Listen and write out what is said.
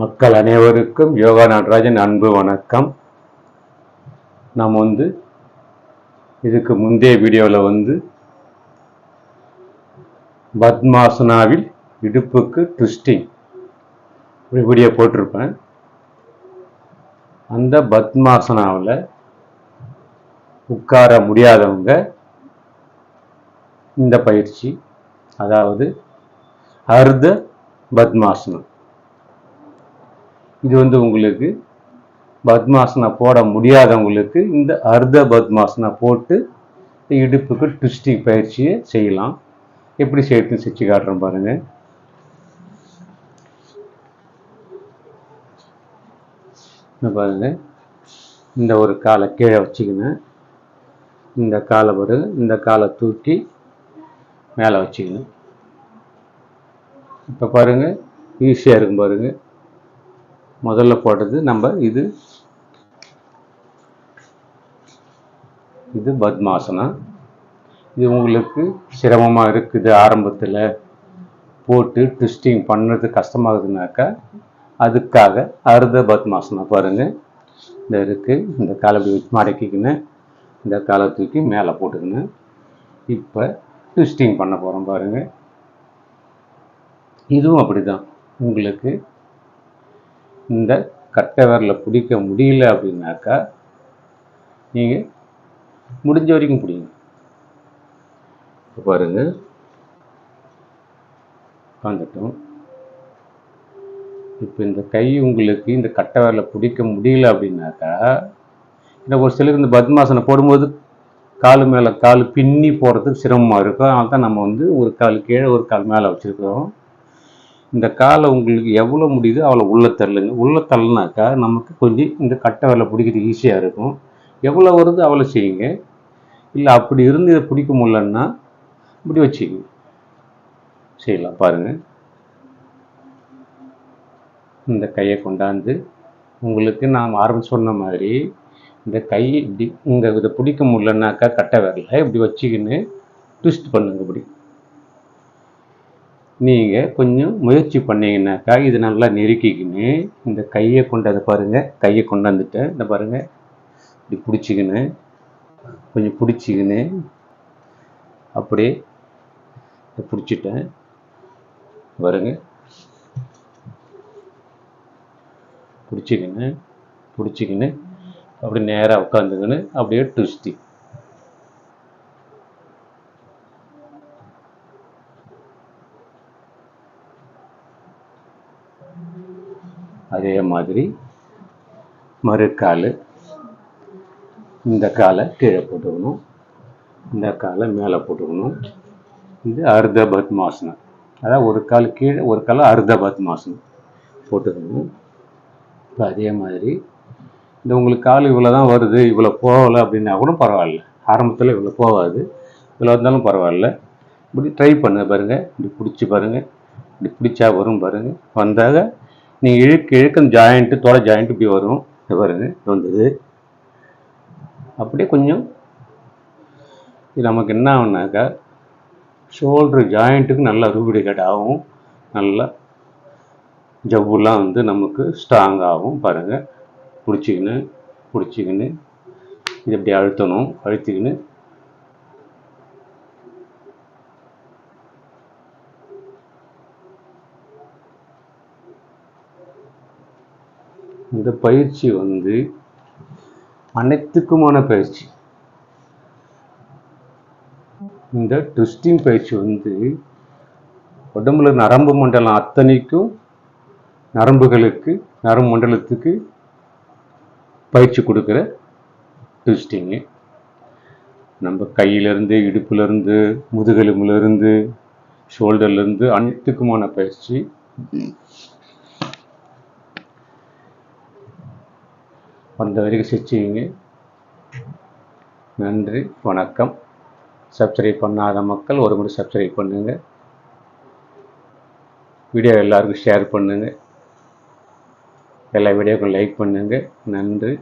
மக்கள் அனைவருக்கும் யோகா நடராஜன் அன்பு வணக்கம். நாம் வந்து இதுக்கு முந்தைய வீடியோவில் வந்து பத்மாசனாவில் இடுப்புக்கு ட்விஸ்டிங் வீடியோ போட்டிருப்பேன். அந்த பத்மாசனாவில் உட்கார முடியாதவங்க இந்த பயிற்சி அதாவது அர்த்த பத்மாசனம். இது வந்து உங்களுக்கு பத்மாசனா போட முடியாதவங்களுக்கு இந்த அர்த்த பத்மாசனா போட்டு இடுப்புக்கு ட்விஸ்டிங் பயிற்சியை செய்யலாம். எப்படி செய்யறதுன்னு செஞ்சு காட்டுறேன் பாருங்க. இந்த பாருங்க. இந்த ஒரு காலை கீழே வச்சுக்கினேன் இந்த காலை ஒரு இந்த காலை தூக்கி மேலே வச்சுக்கணும் இப்போ பாருங்க ஈஸியாக இருக்கும் பாருங்கள் முதல்ல போட்டது நம்ம இது. இது பத்மாசனம் இது உங்களுக்கு சிரமமாக இருக்குது ஆரம்பத்தில். போட்டு ட்விஸ்டிங் பண்ணுறது கஷ்டமாகுதுனாக்கா அதுக்காக அர்த்த பத்மாசனம் பாருங்கள் இந்த இருக்குது இந்த காலை இப்படி வச்சு மடக்கிக்கின்னு இந்த காலை தூக்கி மேலே போட்டுக்கின்னு இப்போ ட்விஸ்டிங் பண்ண போகிறோம் பாருங்கள் இதுவும் அப்படிதான். உங்களுக்கு இந்த கட்டை விரல பிடிக்க முடியல அப்படின்னாக்கா நீங்கள் முடிஞ்ச வரைக்கும் பிடிங்க. இப்போ பாருங்க. உட்காந்துட்டோம் இப்போ இந்த கை உங்களுக்கு இந்த கட்டை விரல பிடிக்க முடியல அப்படின்னாக்கா இந்த ஒரு சிலருக்கு இந்த பத்மாசனம் போடும்போது கால் மேலே கால் பின்னி போடுறதுக்கு சிரமமாக இருக்கும். அதனால தான் நம்ம வந்து ஒரு கால் கீழே ஒரு கால் மேலே வச்சுருக்கிறோம். இந்த காலை உங்களுக்கு எவ்வளோ முடியுதோ அவ்வளோ உள்ளே தள்ளுங்க. உள்ளே தள்ளுனாக்கா நமக்கு கொஞ்சம் இந்த கட்டை வேலை பிடிக்கிறது ஈஸியாக இருக்கும். எவ்வளோ வருதோ அவ்வளோ செய்யுங்க. இல்லை அப்படி இருந்து இதை பிடிக்க முடியலன்னா இப்படி வச்சுக்கோங்க செய்யலாம் பாருங்கள் இந்த கையை கொண்டாந்து உங்களுக்கு நான் ஆரம்பிச்சு சொன்ன மாதிரி இந்த கை இப்படி இந்த இதை பிடிக்க முடியலன்னாக்கா கட்டை வரல இப்படி வச்சுக்கின்னு ட்விஸ்ட் பண்ணுங்க இப்படி. நீங்கள் கொஞ்சம் முயற்சி பண்ணீங்கன்னாக்கா இது நல்லா நெருக்கிக்கின்னு இந்த கையை கொண்டாந்து பாருங்கள் கையை கொண்டாந்துட்டேன் இந்த பாருங்கள் இப்படி பிடிச்சிக்கின்னு கொஞ்சம் பிடிச்சிக்கின்னு அப்படியே இதை பிடிச்சிட்டேன். பாருங்க. பிடிச்சிக்கின்னு பிடிச்சிக்கின்னு அப்படி நேராக உட்காந்துக்கின்னு அப்படியே ட்விஸ்டி அதே மாதிரி மறுக்கால். இந்த காலை கீழே போட்டுக்கணும். இந்த காலை மேலே போட்டுக்கணும். இது அர்த்த பத்மாசனம். அதாவது ஒரு கால் கீழே ஒரு கால் அர்த்த பத்மாசனம் போட்டுக்கணும். இப்போ அதே மாதிரி இந்த உங்களுக்கு கால் இவ்வளோ தான் வருது இவ்வளோ போகலை அப்படின்னா கூட பரவாயில்ல. ஆரம்பத்தில் இவ்வளோ போகாது. இவ்வளோ இருந்தாலும் பரவாயில்ல. இப்படி ட்ரை பண்ண பாருங்கள் இப்படி பிடிச்சி பாருங்கள் இப்படி பிடிச்சா வரும் பாருங்கள் வந்தாக நீங்கள் இழுக்க இழுக்கும் ஜாயிண்ட்டு தோலை ஜாயிண்ட் இப்படி வரும். இது பாருங்க வந்தது. அப்படியே கொஞ்சம் இது நமக்கு என்ன ஆகுனாக்கா ஷோல்ட்ரு ஜாயிண்ட்டுக்கு நல்லா ரூபிடிகேட் ஆகும். நல்லா ஜவ்வுலாம் வந்து நமக்கு ஸ்ட்ராங் ஆகும். பாருங்கள் பிடிச்சிக்கின்னு பிடிச்சிக்கின்னு இது இப்படி அழுத்தணும் அழுத்திக்கின்னு. இந்த பயிற்சி வந்து அனைத்துக்குமான பயிற்சி. இந்த ட்விஸ்டிங் பயிற்சி வந்து உடம்புல நரம்பு மண்டலம் அத்தனைக்கும் நரம்புகளுக்கு நரம்பு மண்டலத்துக்கு பயிற்சி கொடுக்குற ட்விஸ்டிங்கு. நம்ம கையிலேருந்து இடுப்புலேருந்து முதுகெலும்புலேருந்து ஷோல்டர்லேருந்து அனைத்துக்குமான பயிற்சி. வந்த வரைக்கும் சிரிச்சிங்க நன்றி வணக்கம். சப்ஸ்கிரைப் பண்ணாத மக்கள் ஒரு முறை சப்ஸ்கிரைப் பண்ணுங்கள் வீடியோ எல்லாருக்கும் ஷேர் பண்ணுங்கள் எல்லா வீடியோக்கும் லைக் பண்ணுங்கள் நன்றி.